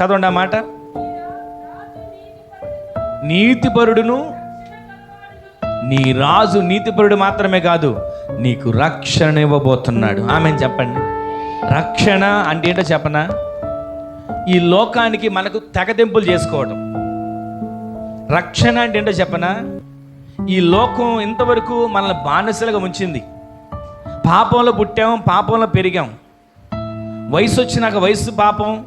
చదవండి ఆ మాట. నీతిపరుడును నీ రాజు నీతిపరుడు మాత్రమే కాదు నీకు రక్షణ ఇవ్వబోతున్నాడు ఆమె చెప్పండి. రక్షణ అంటే ఏంటో చెప్పనా? ఈ లోకానికి మనకు తెగదెంపులు చేసుకోవడం. రక్షణ అంటే ఏంటో చెప్పనా? ఈ లోకం ఇంతవరకు మనల్ని బానిసలుగా ఉంచింది. పాపంలో పుట్టాం పాపంలో పెరిగాం. వయసు వచ్చినాక వయసు పాపం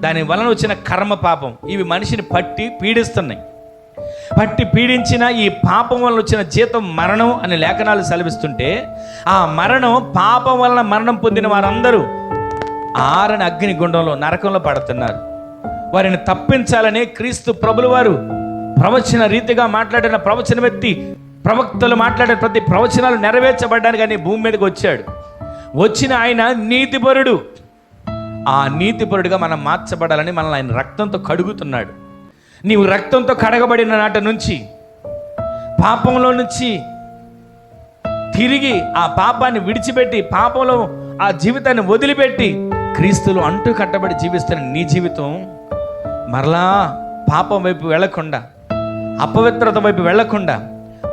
దాని వలన వచ్చిన కర్మ పాపం. ఇవి మనిషిని పట్టి పీడిస్తున్నాయి. పట్టి పీడించిన ఈ పాపం వలన వచ్చిన జీతం మరణం అనే లేఖనాలు సెలవిస్తుంటే ఆ మరణం పాపం వలన మరణం పొందిన వారందరూ ఆరని అగ్ని గుండంలో నరకంలో పడుతున్నారు. వారిని తప్పించాలని క్రీస్తు ప్రభులు వారు ప్రవచన రీతిగా మాట్లాడిన ప్రవచన వ్యక్తి ప్రవక్తలు మాట్లాడే ప్రతి ప్రవచనాలు నెరవేర్చబడ్డానికి కానీ భూమి మీదకి వచ్చాడు. వచ్చిన ఆయన నీతిపరుడు. ఆ నీతిపరుడుగా మనం మార్చబడాలని మనల్ని ఆయన రక్తంతో కడుగుతున్నాడు. నీవు రక్తంతో కడగబడిన నాట నుంచి పాపంలో నుంచి తిరిగి ఆ పాపాన్ని విడిచిపెట్టి పాపంలో ఆ జీవితాన్ని వదిలిపెట్టి క్రీస్తులు అంటూ కట్టబడి జీవిస్తున్న నీ జీవితం మరలా పాపం వైపు వెళ్ళకుండా అపవిత్రత వైపు వెళ్ళకుండా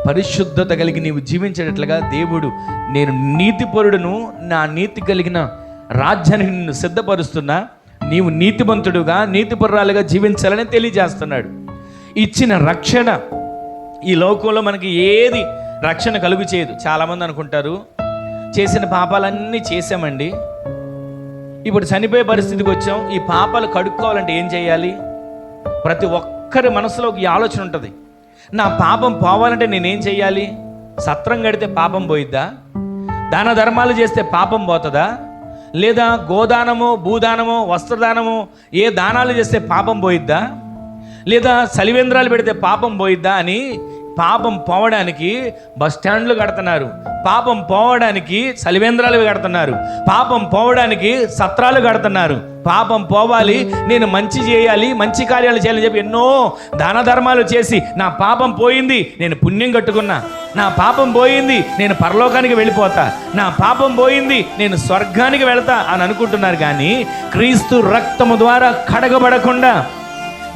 పరిశుద్ధత కలిగి నీవు జీవించేటట్లుగా దేవుడు నేను నీతిపరుడును నా నీతి కలిగిన రాజ్యానికి నిన్ను సిద్ధపరుస్తున్నా నీవు నీతిమంతుడుగా నీతిపరురాలుగా జీవించాలని తెలియజేస్తున్నాడు. ఇచ్చిన రక్షణ ఈ లోకంలో మనకి ఏది రక్షణ కలుగు చేయదు. చాలామంది అనుకుంటారు చేసిన పాపాలన్నీ చేసామండి ఇప్పుడు చనిపోయే పరిస్థితికి వచ్చాం ఈ పాపాలు కడుక్కోవాలంటే ఏం చేయాలి? ప్రతి ఒక్కరి మనసులో ఒక ఆలోచన ఉంటుంది. నా పాపం పోవాలంటే నేనేం చేయాలి? సత్రం కడితే పాపం పోయిద్దా? దాన ధర్మాలు చేస్తే పాపం పోతుందా? లేదా గోదానమో భూదానమో వస్త్రదానమో ఏ దానాలు చేస్తే పాపం పోయిద్దా? లేదా సలివేంద్రాలు పెడితే పాపం పోయిద్దా అని పాపం పోవడానికి బస్ స్టాండ్లు కడుతున్నారు. పాపం పోవడానికి సలివేంద్రాలు కడుతున్నారు. పాపం పోవడానికి సత్రాలు కడుతున్నారు. పాపం పోవాలి నేను మంచి చేయాలి మంచి కార్యాలు చేయాలని చెప్పి ఎన్నో దాన ధర్మాలు చేసి నా పాపం పోయింది నేను పుణ్యం కట్టుకున్నా. నా పాపం పోయింది నేను పరలోకానికి వెళ్ళిపోతా. నా పాపం పోయింది నేను స్వర్గానికి వెళతా అని అనుకుంటున్నారు కానీ క్రీస్తు రక్తము ద్వారా కడగబడకుండా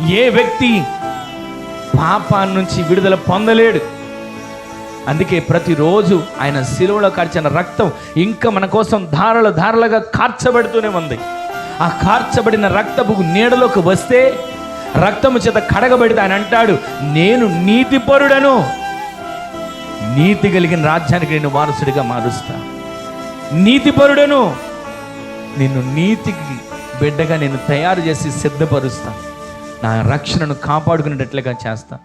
ఏ వ్యక్తి పాపాన్ని నుంచి విడుదల పొందలేడు. అందుకే ప్రతిరోజు ఆయన శిలువలో కార్చిన రక్తం ఇంకా మన కోసం ధారలు ధారలుగా కార్చబడుతూనే ఉంది. ఆ కార్చబడిన రక్తపు నీడలోకి వస్తే రక్తము చేత కడగబడితే ఆయన అంటాడు నేను నీతిపరుడను. నీతి కలిగిన రాజ్యానికి నేను వారసుడిగా మారుస్తా. నీతిపరుడను. నిన్ను నీతికి బిడ్డగా నేను తయారు చేసి సిద్ధపరుస్తాను నా రక్షణను కాపాడుకునేటట్లుగా చేస్తా.